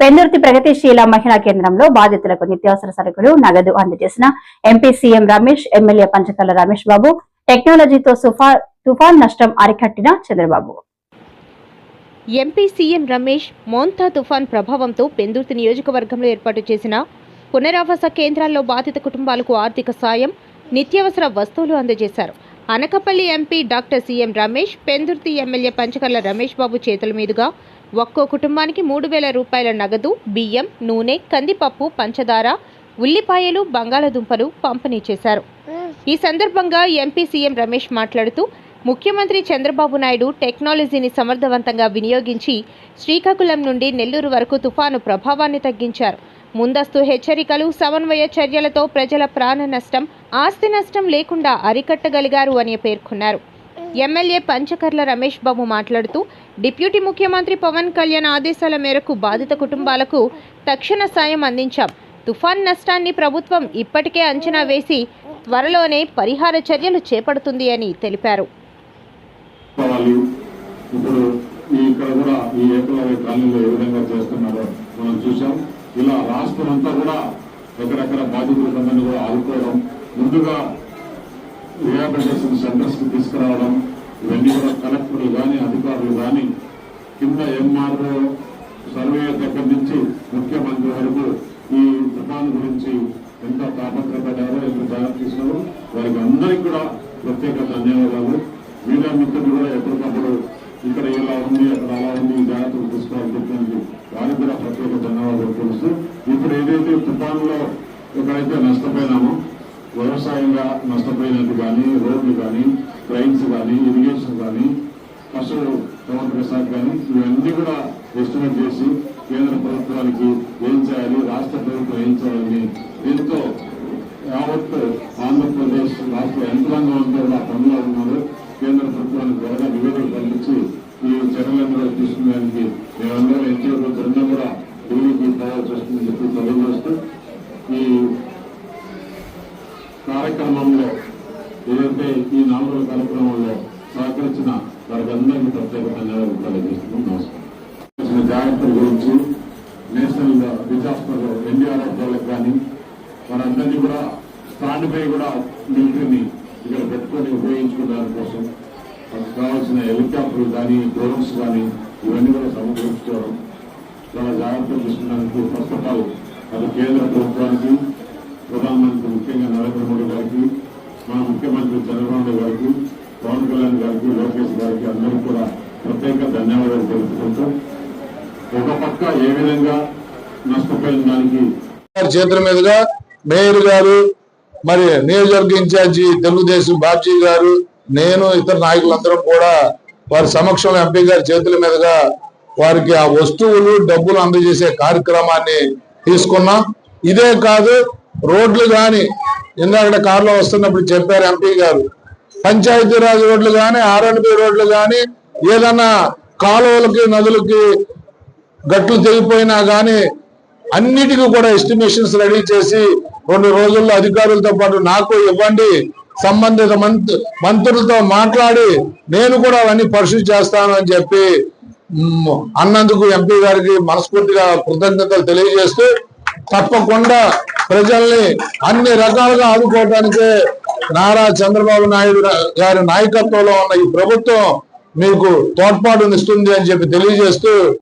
పెందుర్తి ప్రగతిశీల మహిళా కేంద్రంలో బాధితులకు నిత్యావసర సరుకులు నగదు అందజేసిన MP CM Ramesh MLA Panchakarla Ramesh Babu టెక్నాలజీతో తుఫాన్ నష్టం అరికట్టిన Chandrababu. MP CM Ramesh Montha తుఫాన్ ప్రభావంతో పెందుర్తి నియోజకవర్గంలో ఏర్పాటు చేసిన పునరావాస కేంద్రాల్లో బాధిత కుటుంబాలకు ఆర్థిక సాయం నిత్యావసర వస్తువులు అందజేశారు. Anakapalli MP doctor CM Ramesh Pendurthi MLA Panchakarla Ramesh Babu చేతుల మీదుగా ఒక్కో కుటుంబానికి మూడు వేల రూపాయల నగదు బియ్యం నూనె కందిపప్పు పంచదార ఉల్లిపాయలు బంగాళదుంపలు పంపిణీ చేశారు. ఈ సందర్భంగా ఎంపీ సీఎం రమేష్ మాట్లాడుతూ ముఖ్యమంత్రి చంద్రబాబు నాయుడు టెక్నాలజీని సమర్థవంతంగా వినియోగించి శ్రీకాకుళం నుండి నెల్లూరు వరకు తుఫాను ప్రభావాన్ని తగ్గించారు. ముందస్తు హెచ్చరికలు సమన్వయ చర్యలతో ప్రజల ప్రాణ నష్టం ఆస్తి నష్టం లేకుండా అరికట్టగలిగారు అని పేర్కొన్నారు. ఎమ్మెల్యే పంచకర్ల రమేష్ బాబు మాట్లాడుతూ డిప్యూటీ ముఖ్యమంత్రి పవన్ కళ్యాణ్ ఆదేశాల మేరకు బాధిత కుటుంబాలకు తక్షణ సాయం అందించాం. తుఫాన్ నష్టాన్ని ప్రభుత్వం ఇప్పటికే అంచనా వేసి త్వరలోనే పరిహార చర్యలు చేపడుతుంది అని తెలిపారు. ఇలా రాష్ట్రం కూడా ఎక్కడెక్కడ బాధితులందరినీ కూడా ఆదుకోవడం ముందుగా రిహాబిలిటేషన్ సెంటర్స్కి తీసుకురావడం ఇవన్నీ కూడా కలెక్టర్లు కానీ అధికారులు కానీ కింద ఎంఆర్ఓ సర్వే దగ్గర నుంచి ముఖ్యమంత్రి వరకు ఈ తుఫాను గురించి ఎంత తాపత్రపడ్డారో ఎంత జాగ్రత్త తీసుకున్నారో వారికి అందరికీ కూడా ప్రత్యేక ధన్యవాదాలు. మీడియా మిత్రులు కూడా ఎప్పటికప్పుడు ఇక్కడ ఎలా ఉంది అక్కడ అలా ఉంది ఈ జాగ్రత్తలు తీసుకోవాలని చెప్పినందుకు వారికి కూడా ప్రత్యేక ధన్యవాదాలు తెలుస్తూ ఇప్పుడు ఏదైతే తుఫాన్లో ఎక్కడైతే నష్టపోయినామో వ్యవసాయంగా నష్టపోయి కానీ రోడ్లు కానీ ట్రైన్స్ కానీ ఇరిగేషన్ కానీ పశు సంవర్ధక శాఖ కానీ ఇవన్నీ కూడా ఎస్టిమేట్ చేసి కేంద్ర ప్రభుత్వానికి ఏం చేయాలి రాష్ట్ర ప్రభుత్వం ఏం చేయాలని దీంతో యావత్ ఆంధ్రప్రదేశ్ రాష్ట్ర యంత్రాంగం అంతా కూడా పనిలో ఉన్నారు. కేంద్ర ప్రభుత్వానికి త్వరగా నివేదిక పంపించి ఈ చర్యలందరూ తీసుకునేందుకు మేమందరం ఎన్టీఆర్ బృందం కూడా ఢిల్లీకి పోవాల్సి వస్తుందని చెప్పి తెలియజేస్తూ ఈ కార్యక్రమంలో ఏదైతే ఈ నాలుగు కార్యక్రమంలో సహకరించిన వారికి ప్రత్యేక ధన్యవాదాలు తెలియజేస్తున్నాం నమస్కారం జాగ్రత్తల గురించి నేషనల్ డిజాస్టర్ ఎన్డీఆర్ఎఫ్ వాళ్ళకి కానీ వారందరినీ కూడా స్టాండ్ పై కూడా మిలిటరీని ఇక్కడ పెట్టుకొని ఉపయోగించుకోవడానికి కోసం కావాల్సిన హెలికాప్టర్లు కానీ డ్రోన్స్ కానీ ఇవన్నీ కూడా సమకూర్చుకోవడం చాలా జాగ్రత్తలు తీసుకున్నందుకు ఫస్ట్ ఆఫ్ ఆల్ అది కేంద్ర ప్రభుత్వానికి ప్రధానమంత్రి ముఖ్యంగా నరేంద్ర మోడీ గారికి మా ముఖ్యమంత్రి చంద్రబాబు గారికి పవన్ కళ్యాణ్ గారికి లోకేష్ గారికి అందరూ కూడా ప్రత్యేక ధన్యవాదాలు తెలుపుకుంటూ ఒక పక్క ఏ విధంగా నష్టపోయిన దానికి చేతుల మీదుగా మేయర్ గారు మరి నియోజకవర్గ ఇన్ఛార్జి తెలుగుదేశం బాబ్జీ గారు నేను ఇతర నాయకులందరం కూడా వారి సమక్షంలో ఎంపీ గారి చేతుల మీదుగా వారికి ఆ వస్తువులు డబ్బులు అందజేసే కార్యక్రమాన్ని తీసుకున్నాం. ఇదే కాదు రోడ్లు కానీ ఇందాక కారులో వస్తున్నప్పుడు చెప్పారు ఎంపీ గారు. పంచాయతీరాజ్ రోడ్లు కానీ ఆర్ఎన్బి రోడ్లు కానీ ఏదన్నా కాలువలకి నదులకి గట్లు తెగిపోయినా కానీ అన్నిటికీ కూడా ఎస్టిమేషన్స్ రెడీ చేసి రెండు రోజుల్లో అధికారులతో పాటు నాకు ఇవ్వండి సంబంధిత మంత్రులతో మాట్లాడి నేను కూడా అవన్నీ పరిశీలి చేస్తాను అని చెప్పి అన్నందుకు ఎంపీ గారికి మనస్ఫూర్తిగా కృతజ్ఞతలు తెలియజేస్తూ తప్పకుండా ప్రజల్ని అన్ని రకాలుగా ఆదుకోవటానికే నారా చంద్రబాబు నాయుడు గారి నాయకత్వంలో ఉన్న ఈ ప్రభుత్వం మీకు తోడ్పాటునిస్తుంది అని చెప్పి తెలియజేస్తూ